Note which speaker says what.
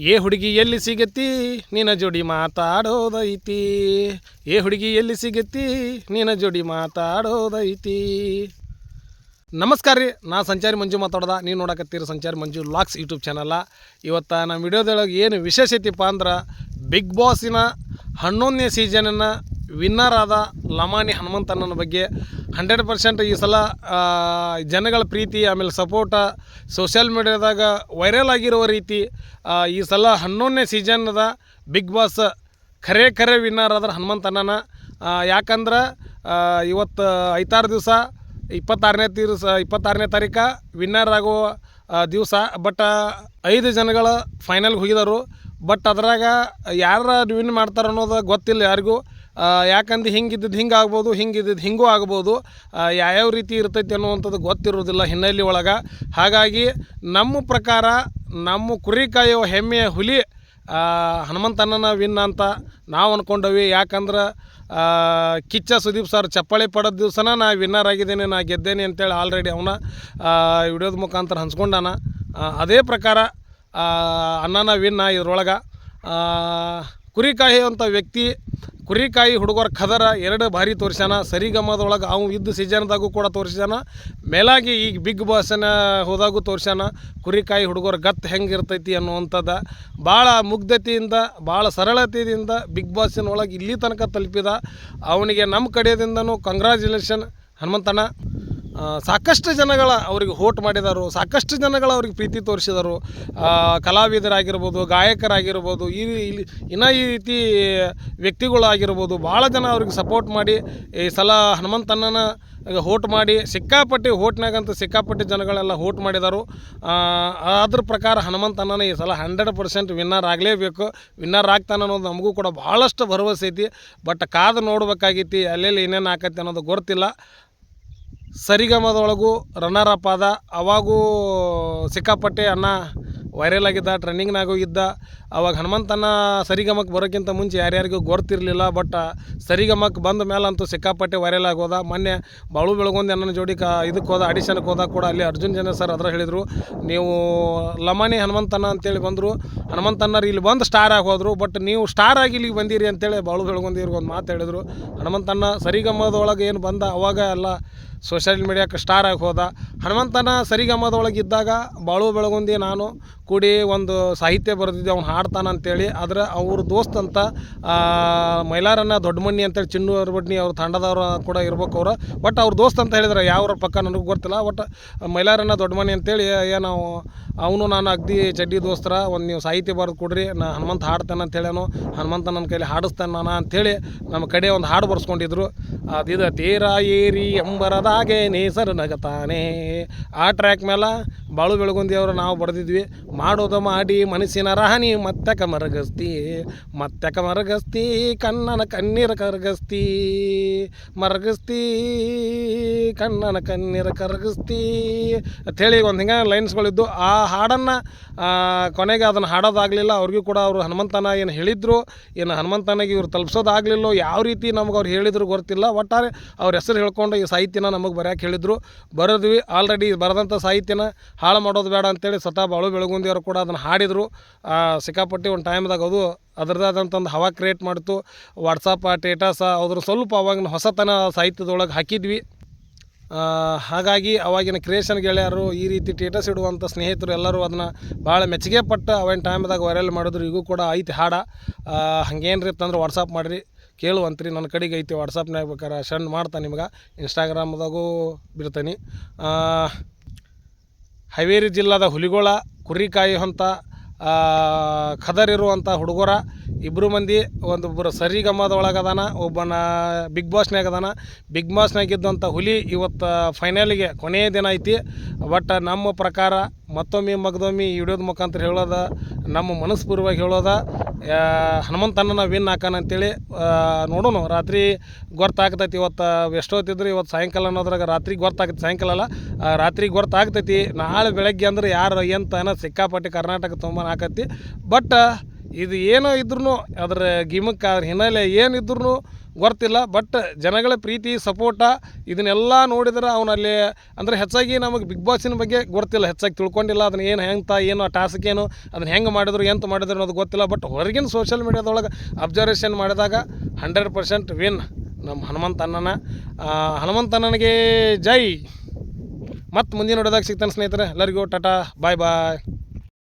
Speaker 1: ಏ ಹುಡುಗಿ ಎಲ್ಲಿ ಸಿಗತಿ? ನಿನ್ನ ಜೋಡಿ ಮಾತಾಡೋದೈತಿ. ಏ ಹುಡುಗಿ ಎಲ್ಲಿ ಸಿಗತಿ? ನಿನ್ನ ಜೋಡಿ ಮಾತಾಡೋದೈತಿ. ನಮಸ್ಕಾರ ರೀ, ನಾ ಸಂಚಾರಿ ಮಂಜು ಮಾತಾಡ್ದೆ. ನೀವು ನೋಡಕತ್ತೀರಿ ಸಂಚಾರಿ ಮಂಜು ಲಾಕ್ಸ್ ಯೂಟ್ಯೂಬ್ ಚಾನಲ್ಲ ಇವತ್ತು ನಮ್ಮ ವಿಡಿಯೋದೊಳಗೆ ಏನು ವಿಶೇಷ ಐತಿಪ್ಪ ಅಂದ್ರೆ, ಬಿಗ್ ಬಾಸಿನ ಹನ್ನೊಂದನೇ ಸೀಸನನ್ನು ವಿನ್ನರ್ ಆದ ಲಮಾನಿ ಹನುಮಂತಣ್ಣನ ಬಗ್ಗೆ ಹಂಡ್ರೆಡ್ ಪರ್ಸೆಂಟ್ ಈ ಸಲ ಜನಗಳ ಪ್ರೀತಿ, ಆಮೇಲೆ ಸಪೋರ್ಟ ಸೋಷಿಯಲ್ ಮೀಡಿಯಾದಾಗ ವೈರಲ್ ಆಗಿರುವ ರೀತಿ ಈ ಸಲ ಹನ್ನೊಂದನೇ ಸೀಸನ್ದ ಬಿಗ್ ಬಾಸ್ ಖರೆ ಖರೆ ವಿನ್ನರ್ ಆದ್ರೆ ಹನುಮಂತಣ್ಣನ ಯಾಕಂದ್ರೆ ಇವತ್ತು ಐತಾರು ದಿವಸ, ಇಪ್ಪತ್ತಾರನೇ ದಿವಸ, ಇಪ್ಪತ್ತಾರನೇ ತಾರೀಕು ವಿನ್ನರ್ ಆಗೋ ದಿವಸ. ಬಟ್ ಐದು ಜನಗಳ ಫೈನಲ್ಗೆ ಹೋಗಿದರು. ಬಟ್ ಅದ್ರಾಗ ಯಾರು ವಿನ್ ಮಾಡ್ತಾರೆ ಅನ್ನೋದು ಗೊತ್ತಿಲ್ಲ ಯಾರಿಗೂ. ಯಾಕಂದ್ರೆ ಹಿಂಗಿದ್ದದ್ದು ಹಿಂಗೆ ಆಗ್ಬೋದು ಹಿಂಗಿದ್ದದ್ದು ಹಿಂಗೂ ಆಗ್ಬೋದು. ಯಾವ್ಯಾವ ರೀತಿ ಇರ್ತೈತೆ ಅನ್ನುವಂಥದ್ದು ಗೊತ್ತಿರೋದಿಲ್ಲ ಹಿನ್ನೆಲೆ ಒಳಗೆ. ಹಾಗಾಗಿ ನಮ್ಮ ಪ್ರಕಾರ ನಮ್ಮ ಕುರಿ ಕಾಯೋ ಹೆಮ್ಮೆಯ ಹುಲಿ ಹನುಮಂತಣ್ಣನ ವಿನ್ ಅಂತ ನಾವು ಅಂದ್ಕೊಂಡವಿ ಯಾಕಂದ್ರೆ ಕಿಚ್ಚ ಸುದೀಪ್ ಸರ್ ಚಪ್ಪಾಳೆ ಪಡೋದ ದಿವಸನ ನಾ ವಿನ್ನರ್ ಆಗಿದ್ದೇನೆ, ನಾ ಗೆದ್ದೇನೆ ಅಂತೇಳಿ ಆಲ್ರೆಡಿ ಅವನ ವಿಡಿಯೋದ ಮುಖಾಂತರ ಹಂಚ್ಕೊಂಡಾನ. ಅದೇ ಪ್ರಕಾರ ಅನ್ನನ ವಿನ್ನ ಇದ್ರೊಳಗೆ. ಕುರಿಕಾಯಿ ಅಂತ ವ್ಯಕ್ತಿ ಕುರಿಕಾಯಿ ಹುಡುಗರ ಖದರ ಎರಡು ಬಾರಿ ತೋರಿಸ್ಯಾನ. ಸರಿಗಮದೊಳಗೆ ಅವು ಇದ್ದ ಸೀಸನ್ದಾಗೂ ಕೂಡ ತೋರಿಸ್ಯಾನ. ಮೇಲಾಗಿ ಈಗ ಬಿಗ್ ಬಾಸ್ನ ಹೋದಾಗೂ ತೋರಿಸ್ಯಾನ. ಕುರಿಕಾಯಿ ಹುಡುಗರ ಗತ್ ಹೆಂಗೆ ಇರ್ತೈತಿ ಅನ್ನುವಂಥದ್ದು ಭಾಳ ಮುಗ್ಧತೆಯಿಂದ ಭಾಳ ಸರಳತೆಯಿಂದ ಬಿಗ್ ಬಾಸಿನೊಳಗೆ ಇಲ್ಲಿ ತನಕ ತಲುಪಿದ. ಅವನಿಗೆ ನಮ್ಮ ಕಡೆಯಿಂದನೂ ಕಂಗ್ರ್ಯಾಚುಲೇಷನ್ ಹನುಮಂತಣ್ಣ. ಸಾಕಷ್ಟು ಜನಗಳ ಅವರಿಗೆ ಹೋಟ್ ಮಾಡಿದರು, ಸಾಕಷ್ಟು ಜನಗಳ ಅವ್ರಿಗೆ ಪ್ರೀತಿ ತೋರಿಸಿದರು. ಕಲಾವಿದರಾಗಿರ್ಬೋದು, ಗಾಯಕರಾಗಿರ್ಬೋದು, ಈ ಇಲ್ಲಿ ಇನ್ನೂ ಈ ರೀತಿ ವ್ಯಕ್ತಿಗಳಾಗಿರ್ಬೋದು ಭಾಳ ಜನ ಅವ್ರಿಗೆ ಸಪೋರ್ಟ್ ಮಾಡಿ, ಈ ಸಲ ಹನುಮಂತಣ್ಣನ ಹೋಟ್ ಮಾಡಿ, ಸಿಕ್ಕಾಪಟ್ಟಿ ಹೋಟ್ನಾಗಂತೂ ಸಿಕ್ಕಾಪಟ್ಟಿ ಜನಗಳೆಲ್ಲ ಹೋಟ್ ಮಾಡಿದರು. ಅದ್ರ ಪ್ರಕಾರ ಹನುಮಂತಣ್ಣನ ಈ ಸಲ ಹಂಡ್ರೆಡ್ ಪರ್ಸೆಂಟ್ ವಿನ್ನರ್ ಆಗಲೇಬೇಕು. ವಿನ್ನರ್ ಆಗ್ತಾನೆ ಅನ್ನೋದು ನಮಗೂ ಕೂಡ ಭಾಳಷ್ಟು ಭರವಸೆ ಐತಿ. ಬಟ್ ಕಾದು ನೋಡ್ಬೇಕಾಗೈತಿ, ಅಲ್ಲೆಲ್ಲಿ ಏನೇನು ಆಕೈತಿ ಅನ್ನೋದು ಗೊತ್ತಿಲ್ಲ. ಸರಿಗಮದೊಳಗೂ ರನ್ನರ್ ಅಪ್ ಆದ, ಅವಾಗೂ ಸಿಕ್ಕಾಪಟ್ಟೆ ಅಣ್ಣ ವೈರಲ್ ಆಗಿದ್ದ ಟ್ರೆಂಡಿಂಗ್ನಾಗೂ ಇದ್ದ. ಅವಾಗ ಹನುಮಂತನ ಸರಿಗಮಕ್ಕೆ ಬರೋಕ್ಕಿಂತ ಮುಂಚೆ ಯಾರ್ಯಾರಿಗೂ ಗೊತ್ತಿರಲಿಲ್ಲ ಬಟ್ ಸರಿಗಮಕ್ಕೆ ಬಂದ ಮೇಲಂತೂ ಸಿಕ್ಕಾಪಟ್ಟೆ ವೈರಲ್ ಆಗೋದ. ಮೊನ್ನೆ ಬಾಳು ಬೆಳಗೊಂದು ಅಣ್ಣನ ಜೋಡಿ ಕ, ಇದಕ್ಕೆ ಹೋದ ಆಡಿಷನ್ಗೆ ಹೋದಾಗ ಕೂಡ ಅಲ್ಲಿ ಅರ್ಜುನ್ ಜನ ಸರ್ ಅದ್ರ ಹೇಳಿದರು, ನೀವು ಲಮಾನಿ ಹನುಮಂತನ ಅಂತೇಳಿ ಬಂದರು. ಹನುಮಂತಣ್ಣರು ಇಲ್ಲಿ ಬಂದು ಸ್ಟಾರ್ ಆಗಿ ಹೋದರು ಬಟ್ ನೀವು ಸ್ಟಾರ್ ಆಗಿ ಇಲ್ಲಿಗೆ ಬಂದಿರಿ ಅಂತೇಳಿ ಬಾಳು ಬೆಳಗೊಂದಿವ್ರಿಗೆ ಒಂದು ಮಾತು ಹೇಳಿದರು. ಹನುಮಂತನ್ನ ಸರಿಗಮದೊಳಗೆ ಏನು ಬಂದ, ಅವಾಗ ಎಲ್ಲ ಸೋಷಿಯಲ್ ಮೀಡಿಯಾಕ್ಕೆ ಸ್ಟಾರ್ ಆಗಿ ಹೋದ. ಹನುಮಂತನ ಸರಿಗಮದೊಳಗೆ ಇದ್ದಾಗ ಬಾಳು ಬೆಳಗುಂದಿ ನಾನು ಕೂಡಿ ಒಂದು ಸಾಹಿತ್ಯ ಬರೆದಿದ್ದೆ ಅವ್ನು ಹಾಡ್ತಾನೆ ಅಂತೇಳಿ ಆದರೆ ಅವ್ರ ದೋಸ್ತ್ ಅಂತ ಮೈಲಾರನ್ನ ದೊಡ್ಡಮಣ್ಣಿ ಅಂತೇಳಿ ಚಿನ್ನು ಬಡ್ನಿ ಅವ್ರ ತಂಡದವ್ರು ಕೂಡ ಇರ್ಬೇಕು ಅವ್ರು. ಬಟ್ ಅವ್ರ ದೋಸ್ತ್ ಅಂತ ಹೇಳಿದ್ರೆ ಯಾವ್ರ ಪಕ್ಕ ನನಗೆ ಗೊತ್ತಿಲ್ಲ. ಬಟ್ ಮೈಲಾರನ್ನ ದೊಡ್ಡಮಣ್ಣಿ ಅಂತೇಳಿ ಏನು ಅವನು ನಾನು ಅಗ್ದಿ ಚಡ್ಡಿ ದೋಸ್ತರ, ಒಂದು ನೀವು ಸಾಹಿತ್ಯ ಬರೆದು ಕೊಡ್ರಿ, ನಾ ಹನುಮಂತ ಹಾಡ್ತಾನೆ ಅಂತ ಹೇಳ್ಯಾನು, ಹನುಮಂತ ನನ್ನ ಕೈಲಿ ಹಾಡಿಸ್ತಾನೆ ನಾನು ಅಂಥೇಳಿ ನಮ್ಮ ಕಡೆ ಒಂದು ಹಾಡು ಬರ್ಸ್ಕೊಂಡಿದ್ರು. ಅದಿದ ತೀರ ಏರಿ ಎಂಬರದಾಗೆ ನೇಸರು ನಗತಾನೆ. ಆ ಟ್ರ್ಯಾಕ್ ಮೇಲೆ ಬಾಳು ಬೆಳಗುಂದಿ ಅವರು ನಾವು ಬರೆದಿದ್ವಿ. ಮಾಡೋದು ಮಾಡಿ ಮನಸ್ಸಿನ ರಾಣಿ, ಮತ್ತಕ ಮರಗಸ್ತಿ ಮತ್ತಕ ಮರಗಸ್ತಿ, ಕಣ್ಣನ ಕಣ್ಣೀರ ಕರಗಸ್ತಿ, ಮರಗಸ್ತಿ, ಕಣ್ಣನ ಕಣ್ಣೀರ ಕರಗಸ್ತಿ. ಅಂಥೇಳಿ ಒಂದು ಹಿಂಗೆ ಲೈನ್ಸ್ಗಳಿದ್ದು, ಆ ಹಾಡನ್ನು ಕೊನೆಗೆ ಅದನ್ನು ಹಾಡೋದಾಗಲಿಲ್ಲ, ಅವ್ರಿಗೂ ಕೂಡ ಅವರು ಹನುಮಂತನ ಏನು ಹೇಳಿದ್ರು, ಏನು ಹನುಮಂತನಿಗೆ ಇವ್ರು ತಲುಪಿಸೋದಾಗಲಿಲ್ಲೋ, ಯಾವ ರೀತಿ ನಮ್ಗೆ ಅವ್ರು ಹೇಳಿದ್ರು ಗೊತ್ತಿಲ್ಲ, ಒಟ್ಟಾರೆ ಅವ್ರ ಹೆಸರು ಹೇಳ್ಕೊಂಡು ಈ ಸಾಹಿತ್ಯನ ನಮಗೆ ಬರೆಯೋಕೆ ಹೇಳಿದರು. ಬರೆದ್ವಿ ಆಲ್ರೆಡಿ ಬರೆದಂಥ ಸಾಹಿತ್ಯನ ಹಾಳು ಮಾಡೋದು ಬೇಡ ಅಂತೇಳಿ ಸ್ವತಃ ಬಾಳು ಬೆಳಗುಂದಿಯವರು ಕೂಡ ಅದನ್ನು ಹಾಡಿದರು. ಸಿಕ್ಕಾಪಟ್ಟಿ ಒಂದು ಟೈಮ್ದಾಗ ಅದು ಅದರದಾದಂಥ ಒಂದು ಹವಾ ಕ್ರಿಯೇಟ್ ಮಾಡ್ತು. ವಾಟ್ಸಪ್ಪ ಟೇಟಸ ಅದ್ರ ಸ್ವಲ್ಪ ಅವಾಗಿನ ಹೊಸತನ ಸಾಹಿತ್ಯದೊಳಗೆ ಹಾಕಿದ್ವಿ. ಹಾಗಾಗಿ ಅವಾಗಿನ ಕ್ರಿಯೇಷನ್ ಗೆಳೆಯರು ಈ ರೀತಿ ಟೇಟಸ್ ಇಡುವಂಥ ಸ್ನೇಹಿತರು ಎಲ್ಲರೂ ಅದನ್ನು ಭಾಳ ಮೆಚ್ಚುಗೆ ಪಟ್ಟು ಅವಾಗಿನ ಟೈಮ್ದಾಗ ವೈರಲ್ ಮಾಡಿದ್ರು. ಈಗೂ ಕೂಡ ಐತಿ ಹಾಡ. ಹಂಗೇನ್ರಿ ಇತ್ತಂದ್ರೆ ವಾಟ್ಸಪ್ ಮಾಡಿರಿ. ಕೇಳುವಂತ್ರಿ. ನನ್ನ ಕಡೆಗೆ ಐತಿ ವಾಟ್ಸಪ್ನಾಗ ಬೇಕಾರೆ ಸೆಂಡ್ ಮಾಡ್ತಾನೆ ನಿಮ್ಗೆ. ಇನ್ಸ್ಟಾಗ್ರಾಮ್ದಾಗೂ ಬಿಡ್ತೀನಿ. ಹಾವೇರಿ ಜಿಲ್ಲಾದ ಹುಲಿಗೋಳ ಕುರಿಕಾಯಿ ಖದರ್ ಖದರಿರುವಂಥ ಹುಡುಗರ ಇಬ್ಬರು ಮಂದಿ ಒಂದೊಬ್ಬರು ಸರಿಗಮದೊಳಗದಾನ ಒಬ್ಬನ ಬಿಗ್ ಬಾಸ್ನಾಗ ಅದಾನ ಬಿಗ್ ಬಾಸ್ನಾಗ ಇದ್ದಂಥ ಹುಲಿ ಇವತ್ತು ಫೈನಲಿಗೆ ಕೊನೆಯ ದಿನ ಐತಿ. ಬಟ್ ನಮ್ಮ ಪ್ರಕಾರ ಮತ್ತೊಮ್ಮೆ ಮಗದೊಮ್ಮೆ ಈ ಮುಖಾಂತರ ಹೇಳೋದ, ನಮ್ಮ ಮನಸ್ಪೂರ್ವವಾಗಿ ಹೇಳೋದ ಹನುಮಂತಣ್ಣನ ವಿನ್ ಹಾಕೋಣ ಅಂತೇಳಿ ನೋಡೋಣ. ರಾತ್ರಿ ಗೊತ್ತಾಗ್ತೈತಿ, ಇವತ್ತು ಎಷ್ಟೊತ್ತಿದ್ರು ಇವತ್ತು ಸಾಯಂಕಾಲ ಅನ್ನೋದ್ರಾಗ ರಾತ್ರಿ ಗೊತ್ತಾಗ್ತೈತಿ, ಸಾಯಂಕಾಲ ಅಲ್ಲ ರಾತ್ರಿ ಗೊತ್ತಾಗ್ತೈತಿ. ನಾಳೆ ಬೆಳಗ್ಗೆ ಅಂದ್ರೆ ಯಾರು ಎಂತ ಸಿಕ್ಕಾಪಟ್ಟೆ ಕರ್ನಾಟಕ ತುಂಬ ಹಾಕತ್ತಿ. ಬಟ್ ಇದು ಏನೋ ಇದ್ರೂ ಅದರ ಗಿಮಕ್ಕೆ ಅದ್ರ ಹಿನ್ನೆಲೆ ಏನಿದ್ರೂ ಗೊತ್ತಿಲ್ಲ ಬಟ್ ಜನಗಳ ಪ್ರೀತಿ ಸಪೋರ್ಟ ಇದನ್ನೆಲ್ಲ ನೋಡಿದ್ರೆ ಅವನಲ್ಲಿ ಅಂದರೆ ಹೆಚ್ಚಾಗಿ ನಮಗೆ ಬಿಗ್ ಬಾಸಿನ ಬಗ್ಗೆ ಗೊತ್ತಿಲ್ಲ, ಹೆಚ್ಚಾಗಿ ತಿಳ್ಕೊಂಡಿಲ್ಲ ಅದನ್ನ ಏನು ಹೆಂಗೆ ಏನು ಟಾಸ್ಕ್ ಏನು, ಅದನ್ನ ಹೆಂಗೆ ಮಾಡಿದ್ರು, ಎಂತ ಮಾಡಿದ್ರು ಅನ್ನೋದು ಗೊತ್ತಿಲ್ಲ ಬಟ್ ಹೊರಗಿನ ಸೋಷಿಯಲ್ ಮೀಡಿಯಾದೊಳಗೆ ಅಬ್ಸರ್ವೇಷನ್ ಮಾಡಿದಾಗ ಹಂಡ್ರೆಡ್ ಪರ್ಸೆಂಟ್ ವಿನ್ ನಮ್ಮ ಹನುಮಂತ ಅಣ್ಣನ. ಹನುಮಂತ ಅಣ್ಣನಿಗೆ ಜೈ. ಮತ್ತು ಮುಂದಿನ ನೋಡೋದಾಗ ಸಿಗ್ತಾನೆ ಸ್ನೇಹಿತರೆ, ಎಲ್ಲರಿಗೂ ಟಾಟಾ ಬಾಯ್ ಬಾಯ್